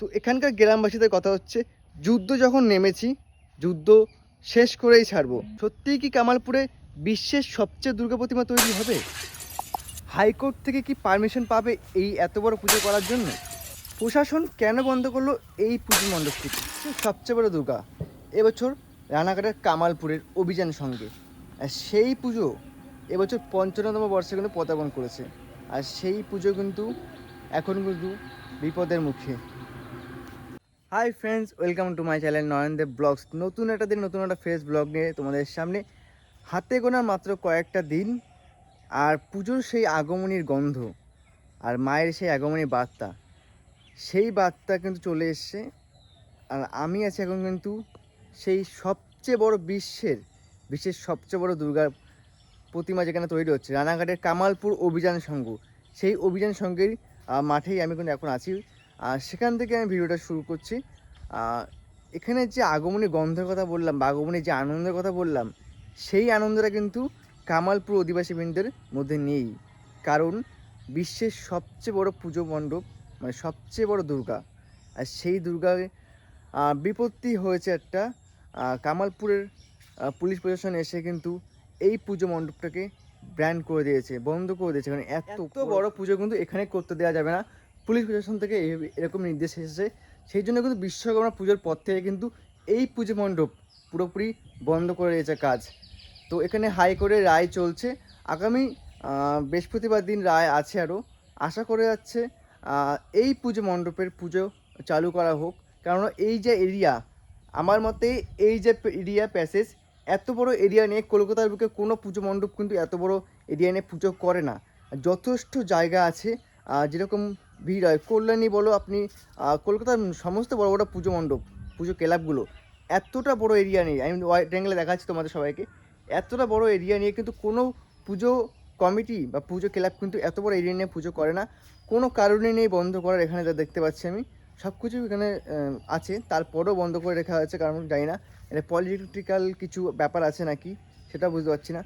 তো এখানকার গ্রামবাসীদের কথা হচ্ছে, যুদ্ধ যখন নেমেছি, যুদ্ধ শেষ করেই ছাড়বো। সত্যিই কি কামালপুরে বিশ্বের সবচেয়ে দুর্গা প্রতিমা তৈরি হবে? হাইকোর্ট থেকে কি পারমিশন পাবে এই এত বড় পুজো করার জন্য? প্রশাসন কেন বন্ধ করল এই পুজো মণ্ডপটিকে সবচেয়ে বড় দুর্গা। এবছর রানাঘাটের কামালপুরের অভিযান সঙ্গে। আর সেই পুজো এবছর পঞ্চান্নতম বর্ষে কিন্তু পদার্পণ করেছে। আর সেই পুজো কিন্তু এখন কিন্তু বিপদের মুখে। Hi friends welcome to my channel Nayandev blogs নতুন একটা দিন, নতুন একটা ফ্রেশ ব্লগ নিয়ে তোমাদের সামনে। হাতে গোনার মাত্র কয়েকটা দিন আর পুজোর সেই আগমনীর গন্ধ আর মায়ের সেই আগমনীর বার্তা। সেই বার্তা কিন্তু চলে এসছে আর আমি আছি এখন কিন্তু সেই সবচেয়ে বড় বিশ্বের বিশ্বের সবচেয়ে বড় দুর্গা প্রতিমা যেখানে তৈরি হচ্ছে, রানাঘাটের কামালপুর অভিযান সংঘ। সেই অভিযান সংঘের মাঠেই আমি কিন্তু এখন আছি। আর সেখান থেকে আমি ভিডিওটা শুরু করছি। এখানে যে আগমনী গন্ধের কথা বললাম বা আগমনী যে আনন্দের কথা বললাম সেই আনন্দটা কিন্তু কামালপুর অধিবাসীবৃন্দের মধ্যে নেই। কারণ বিশ্বের সবচেয়ে বড় পুজো মণ্ডপ মানে সবচেয়ে বড় দুর্গা আর সেই দুর্গার বিপত্তি হয়েছে একটা কামালপুরের পুলিশ প্রশাসন এসে কিন্তু এই পুজো মণ্ডপটাকে ব্র্যান্ড করে দিয়েছে বন্ধ করে দিয়েছে। কারণ এত বড় পুজো কিন্তু এখানে করতে দেওয়া যাবে না। পুলিশ প্রশাসন থেকে এরকম নির্দেশ এসেছে। সেই জন্য কিন্তু বিশ্বকর্মা পুজোর পর থেকে কিন্তু এই পুজো মণ্ডপ পুরোপুরি বন্ধ করে দিয়েছে কাজ। তো এখানে হাই হাইকোর্টের রায় চলছে। আগামী বৃহস্পতিবার দিন রায় আছে আরও আশা করে যাচ্ছে এই পুজো মণ্ডপের পুজো চালু করা হোক। কারণ এই যে এরিয়া, আমার মতে এই যে এরিয়া প্যাসেজ, এত বড় এরিয়া নিয়ে কলকাতার বুকে কোনো পুজো মণ্ডপ কিন্তু এত বড় এরিয়া নিয়ে পুজো করে না। যথেষ্ট জায়গা আছে যেরকম ভিড় হয়। কল্যাণী বলো আপনি কলকাতার সমস্ত বড় বড় পুজো মণ্ডপ, পুজো ক্লাবগুলো, এতটা বড় এরিয়া নেই আমি ওয়াইড অ্যাঙ্গেলে দেখাচ্ছি তোমাদের সবাইকে, এতটা বড় এরিয়া নিয়ে কিন্তু কোনো পুজো কমিটি বা পুজো ক্লাব কিন্তু এত বড় এরিয়া নিয়ে পুজো করে না। কোনো কারণে নেই বন্ধ করার, এখানে যা দেখতে পাচ্ছি আমি। সব কিছু এখানে আছে, তারপরেও বন্ধ করে রেখা হয়েছে, কারণ জানি না। এটা পলিটিক্যাল কিছু ব্যাপার আছে নাকি, সেটা বুঝতে পারছি না।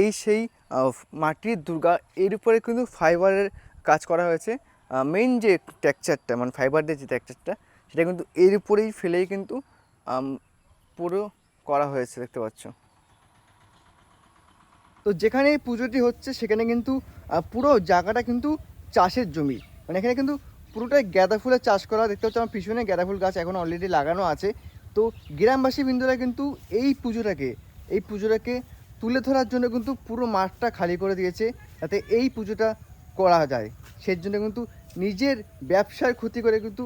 এই সেই মাটির দুর্গা, এর উপরে কিন্তু ফাইবারের কাজ করা হয়েছে। মেইন যে টেক্সচারটা মানে ফাইবার দিয়ে যে টেক্সচারটা সেটা কিন্তু এর উপরেই ফেলেই কিন্তু পুরো করা হয়েছে, দেখতে পাচ্ছ। তো যেখানে এই পুজোটি হচ্ছে, সেখানে কিন্তু পুরো জায়গাটা কিন্তু চাষের জমি। মানে এখানে কিন্তু পুরোটাই গাঁদা ফুলের চাষ করা। দেখতে হচ্ছে আমার পিছনে গাঁদা ফুল গাছ এখন অলরেডি লাগানো আছে। তো গ্রামবাসী বিন্দুরা কিন্তু এই পুজোটাকে এই পুজোটাকে তুলে ধরার জন্য কিন্তু পুরো মাঠটা খালি করে দিয়েছে, যাতে এই পুজোটা করা যায়। সেই জন্য কিন্তু নিজের ব্যবসার ক্ষতি করে কিন্তু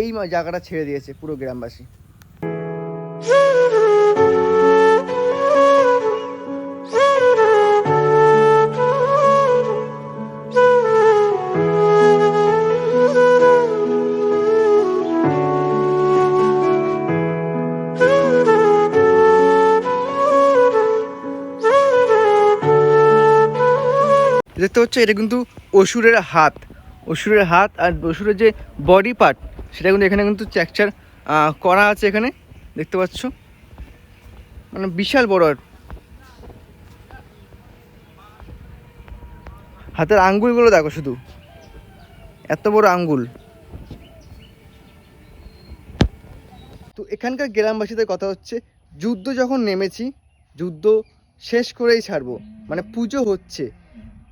এই জায়গাটা ছেড়ে দিয়েছে পুরো গ্রামবাসী। দেখতে পাচ্ছ, এটা কিন্তু অসুরের হাত। অসুরের হাত আর অসুরের যে বডি পার্ট সেটা কিন্তু এখানে কিন্তু চ্যাকচার করা আছে এখানে। দেখতে পাচ্ছ? মানে বিশাল বড় আর। হাতের আঙ্গুলগুলো দেখো শুধু। এত বড় আঙ্গুল। তো এখানকার গ্রামবাসীদের কথা হচ্ছে, যুদ্ধ যখন নেমেছি, যুদ্ধ শেষ করেই ছাড়বো। মানে পুজো হচ্ছে।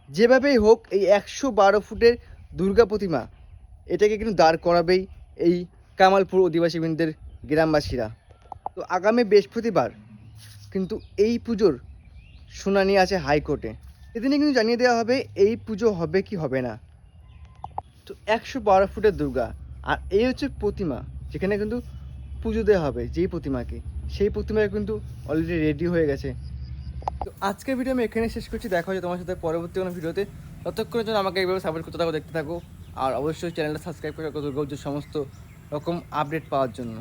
যেভাবেই হোক, এই একশো বারো ফুটের দুর্গা প্রতিমা এটাকে কিন্তু দাঁড় করাবেই এই কামালপুর অধিবাসীবৃন্দের গ্রামবাসীরা। তো আগামী বৃহস্পতিবার কিন্তু এই পুজোর শুনানি আছে হাইকোর্টে। এদিনে কিন্তু জানিয়ে দেওয়া হবে এই পুজো হবে কি হবে না। তো একশো বারো ফুটের দুর্গা, আর এই হচ্ছে প্রতিমা, যেখানে কিন্তু পুজো দেওয়া হবে যেই প্রতিমাকে। সেই প্রতিমা কিন্তু অলরেডি রেডি হয়ে গেছে। তো আজকের ভিডিও আমি এখানে শেষ করছি। দেখা হচ্ছে তোমার সাথে পরবর্তী কোনো ভিডিওতে ততক্ষণের জন্য আমাকে এইভাবে সাপোর্ট করতে থাকো, দেখতে থাকো। আর অবশ্যই চ্যানেলটা সাবস্ক্রাইব করে রাখো দুর্গা সমস্ত রকম আপডেট পাওয়ার জন্য।